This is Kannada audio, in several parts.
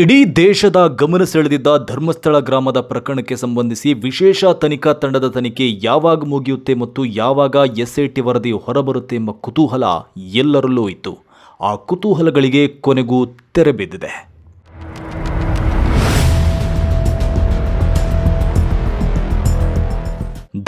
ಇಡೀ ದೇಶದ ಗಮನ ಸೆಳೆದಿದ್ದ ಧರ್ಮಸ್ಥಳ ಗ್ರಾಮದ ಪ್ರಕರಣಕ್ಕೆ ಸಂಬಂಧಿಸಿ ವಿಶೇಷ ತನಿಖಾ ತಂಡದ ತನಿಖೆ ಯಾವಾಗ ಮುಗಿಯುತ್ತೆ ಮತ್ತು ಯಾವಾಗ ಎಸ್ಐಟಿ ವರದಿ ಹೊರಬರುತ್ತೆ ಎಂಬ ಕುತೂಹಲ ಎಲ್ಲರಲ್ಲೂ ಇತ್ತು. ಆ ಕುತೂಹಲಗಳಿಗೆ ಕೊನೆಗೂ ತೆರೆ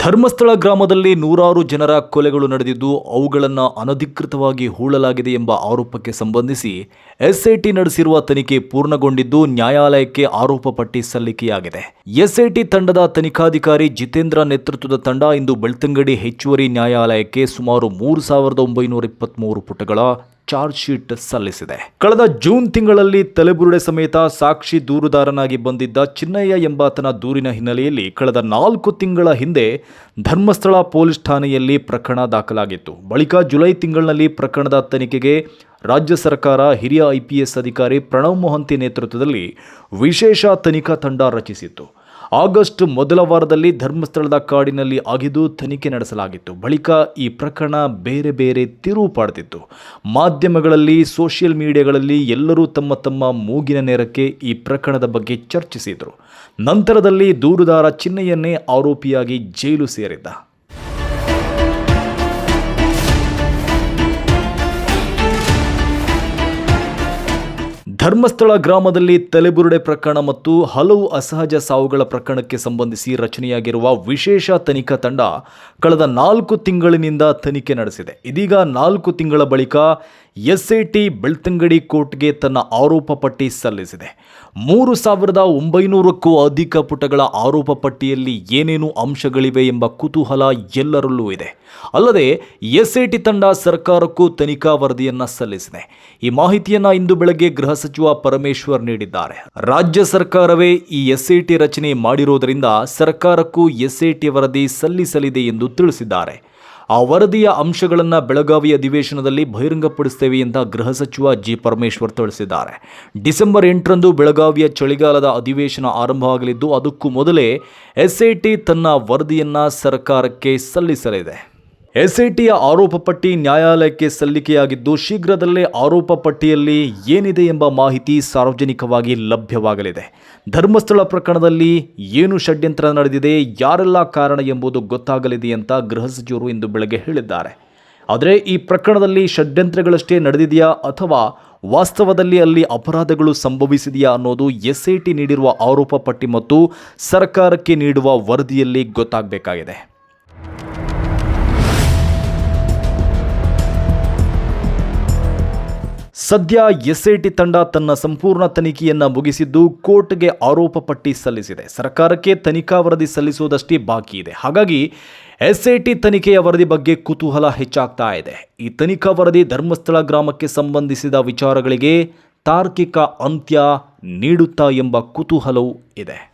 ಧರ್ಮಸ್ಥಳ ಗ್ರಾಮದಲ್ಲಿ ನೂರಾರು ಜನರ ಕೊಲೆಗಳು ನಡೆದಿದ್ದು ಅವುಗಳನ್ನು ಅನಧಿಕೃತವಾಗಿ ಹೂಳಲಾಗಿದೆ ಎಂಬ ಆರೋಪಕ್ಕೆ ಸಂಬಂಧಿಸಿ ಎಸ್ಐಟಿ ನಡೆಸಿರುವ ತನಿಖೆ ಪೂರ್ಣಗೊಂಡಿದ್ದು ನ್ಯಾಯಾಲಯಕ್ಕೆ ಆರೋಪ ಪಟ್ಟಿ ಸಲ್ಲಿಕೆಯಾಗಿದೆ. ಎಸ್ಐಟಿ ತಂಡದ ತನಿಖಾಧಿಕಾರಿ ಜಿತೇಂದ್ರ ನೇತೃತ್ವದ ತಂಡ ಇಂದು ಬೆಳ್ತಂಗಡಿ ಹೆಚ್ಚುವರಿ ನ್ಯಾಯಾಲಯಕ್ಕೆ ಸುಮಾರು ಮೂರು ಸಾವಿರದ ಒಂಬೈನೂರ ಇಪ್ಪತ್ಮೂರು ಪುಟಗಳ ಚಾರ್ಜ್ ಶೀಟ್ ಸಲ್ಲಿಸಿದೆ. ಕಳೆದ ಜೂನ್ ತಿಂಗಳಲ್ಲಿ ತಲೆಬುರುಡೆ ಸಮೇತ ಸಾಕ್ಷಿ ದೂರುದಾರನಾಗಿ ಬಂದಿದ್ದ ಚಿನ್ನಯ್ಯ ಎಂಬಾತನ ದೂರಿನ ಹಿನ್ನೆಲೆಯಲ್ಲಿ ಕಳೆದ ನಾಲ್ಕು ತಿಂಗಳ ಹಿಂದೆ ಧರ್ಮಸ್ಥಳ ಪೊಲೀಸ್ ಠಾಣೆಯಲ್ಲಿ ಪ್ರಕರಣ ದಾಖಲಾಗಿತ್ತು. ಬಳಿಕ ಜುಲೈ ತಿಂಗಳಿನಲ್ಲಿ ಪ್ರಕರಣದ ತನಿಖೆಗೆ ರಾಜ್ಯ ಸರ್ಕಾರ ಹಿರಿಯ ಐಪಿಎಸ್ ಅಧಿಕಾರಿ ಪ್ರಣವ್ ಮೊಹಂತಿ ನೇತೃತ್ವದಲ್ಲಿ ವಿಶೇಷ ತನಿಖಾ ತಂಡ ರಚಿಸಿತ್ತು. ಆಗಸ್ಟ್ ಮೊದಲ ವಾರದಲ್ಲಿ ಧರ್ಮಸ್ಥಳದ ಕಾಡಿನಲ್ಲಿ ಅಗಿದು ತನಿಖೆ ನಡೆಸಲಾಗಿತ್ತು. ಬಳಿಕ ಈ ಪ್ರಕರಣ ಬೇರೆ ಬೇರೆ ತಿರುವು ಪಡೆದಿತ್ತು ಮಾಧ್ಯಮಗಳಲ್ಲಿ, ಸೋಷಿಯಲ್ ಮೀಡಿಯಾಗಳಲ್ಲಿ ಎಲ್ಲರೂ ತಮ್ಮ ತಮ್ಮ ಮೂಗಿನ ನೇರಕ್ಕೆ ಈ ಪ್ರಕರಣದ ಬಗ್ಗೆ ಚರ್ಚಿಸಿದರು. ನಂತರದಲ್ಲಿ ದೂರುದಾರ ಚಿಹ್ನೆಯನ್ನೇ ಆರೋಪಿಯಾಗಿ ಜೈಲು ಸೇರಿದ್ದ. ಧರ್ಮಸ್ಥಳ ಗ್ರಾಮದಲ್ಲಿ ತಲೆಬುರುಡೆ ಪ್ರಕರಣ ಮತ್ತು ಹಲವು ಅಸಹಜ ಸಾವುಗಳ ಪ್ರಕರಣಕ್ಕೆ ಸಂಬಂಧಿಸಿ ರಚನೆಯಾಗಿರುವ ವಿಶೇಷ ತನಿಖಾ ತಂಡ ಕಳೆದ ನಾಲ್ಕು ತಿಂಗಳಿನಿಂದ ತನಿಖೆ ನಡೆಸಿದೆ. ಇದೀಗ ನಾಲ್ಕು ತಿಂಗಳ ಬಳಿಕ ಎಸ್ಐಟಿ ಬೆಳ್ತಂಗಡಿ ಕೋರ್ಟ್ಗೆ ತನ್ನ ಆರೋಪ ಪಟ್ಟಿ ಸಲ್ಲಿಸಿದೆ. ಮೂರು ಸಾವಿರದ ಒಂಬೈನೂರಕ್ಕೂ ಅಧಿಕ ಪುಟಗಳ ಆರೋಪ ಪಟ್ಟಿಯಲ್ಲಿ ಏನೇನು ಅಂಶಗಳಿವೆ ಎಂಬ ಕುತೂಹಲ ಎಲ್ಲರಲ್ಲೂ ಇದೆ. ಅಲ್ಲದೆ ಎಸ್ಐಟಿ ತಂಡ ಸರ್ಕಾರಕ್ಕೂ ತನಿಖಾ ವರದಿಯನ್ನು ಸಲ್ಲಿಸಿದೆ. ಈ ಮಾಹಿತಿಯನ್ನು ಇಂದು ಬೆಳಗ್ಗೆ ಗೃಹ ಸಚಿವ ಪರಮೇಶ್ವರ್ ನೀಡಿದ್ದಾರೆ. ರಾಜ್ಯ ಸರ್ಕಾರವೇ ಈ ಎಸ್ಐಟಿ ರಚನೆ ಮಾಡಿರುವುದರಿಂದ ಸರ್ಕಾರಕ್ಕೂ ಎಸ್ಐಟಿ ವರದಿ ಸಲ್ಲಿಸಲಿದೆ ಎಂದು ತಿಳಿಸಿದ್ದಾರೆ. ಆ ವರದಿಯ ಅಂಶಗಳನ್ನು ಬೆಳಗಾವಿ ಅಧಿವೇಶನದಲ್ಲಿ ಬಹಿರಂಗಪಡಿಸುತ್ತೇವೆ ಎಂದು ಗೃಹ ಸಚಿವ ಜಿ ಪರಮೇಶ್ವರ್ ತಿಳಿಸಿದ್ದಾರೆ. ಡಿಸೆಂಬರ್ ಎಂಟರಂದು ಬೆಳಗಾವಿಯ ಚಳಿಗಾಲದ ಅಧಿವೇಶನ ಆರಂಭವಾಗಲಿದ್ದು, ಅದಕ್ಕೂ ಮೊದಲೇ ಎಸ್ಐಟಿ ತನ್ನ ವರದಿಯನ್ನು ಸರ್ಕಾರಕ್ಕೆ ಸಲ್ಲಿಸಲಿದೆ. ಎಸ್ಐಟಿಯ ಆರೋಪ ಪಟ್ಟಿ ನ್ಯಾಯಾಲಯಕ್ಕೆ ಸಲ್ಲಿಕೆಯಾಗಿದ್ದು ಶೀಘ್ರದಲ್ಲೇ ಆರೋಪ ಪಟ್ಟಿಯಲ್ಲಿ ಏನಿದೆ ಎಂಬ ಮಾಹಿತಿ ಸಾರ್ವಜನಿಕವಾಗಿ ಲಭ್ಯವಾಗಲಿದೆ. ಧರ್ಮಸ್ಥಳ ಪ್ರಕರಣದಲ್ಲಿ ಏನು ಷಡ್ಯಂತ್ರ ನಡೆದಿದೆ, ಯಾರೆಲ್ಲ ಕಾರಣ ಎಂಬುದು ಗೊತ್ತಾಗಲಿದೆ ಅಂತ ಗೃಹ ಸಚಿವರು ಇಂದು ಬೆಳಗ್ಗೆ ಹೇಳಿದ್ದಾರೆ. ಆದರೆ ಈ ಪ್ರಕರಣದಲ್ಲಿ ಷಡ್ಯಂತ್ರಗಳಷ್ಟೇ ನಡೆದಿದೆಯಾ ಅಥವಾ ವಾಸ್ತವದಲ್ಲಿ ಅಲ್ಲಿ ಅಪರಾಧಗಳು ಸಂಭವಿಸಿದೆಯಾ ಅನ್ನೋದು ಎಸ್ಐಟಿ ನೀಡಿರುವ ಆರೋಪ ಪಟ್ಟಿ ಮತ್ತು ಸರ್ಕಾರಕ್ಕೆ ನೀಡುವ ವರದಿಯಲ್ಲಿ ಗೊತ್ತಾಗಬೇಕಾಗಿದೆ. ಸದ್ಯ ಎಸ್ಐಟಿ ತಂಡ ತನ್ನ ಸಂಪೂರ್ಣ ತನಿಖೆಯನ್ನ ಮುಗಿಸಿದ್ದು ಕೋರ್ಟ್ಗೆ ಆರೋಪ ಪಟ್ಟಿ ಸಲ್ಲಿಸಿದೆ. ಸರ್ಕಾರಕ್ಕೆ ತನಿಖಾ ವರದಿ ಸಲ್ಲಿಸುವುದಷ್ಟೇ ಬಾಕಿ ಇದೆ. ಹಾಗಾಗಿ ಎಸ್ಐಟಿ ತನಿಖೆಯ ವರದಿ ಬಗ್ಗೆ ಕುತೂಹಲ ಹೆಚ್ಚಾಗ್ತಾ ಇದೆ. ಈ ತನಿಖಾ ವರದಿ ಧರ್ಮಸ್ಥಳ ಗ್ರಾಮಕ್ಕೆ ಸಂಬಂಧಿಸಿದ ವಿಚಾರಗಳಿಗೆ ತಾರ್ಕಿಕ ಅಂತ್ಯ ನೀಡುತ್ತಾ ಎಂಬ ಕುತೂಹಲವೂ ಇದೆ.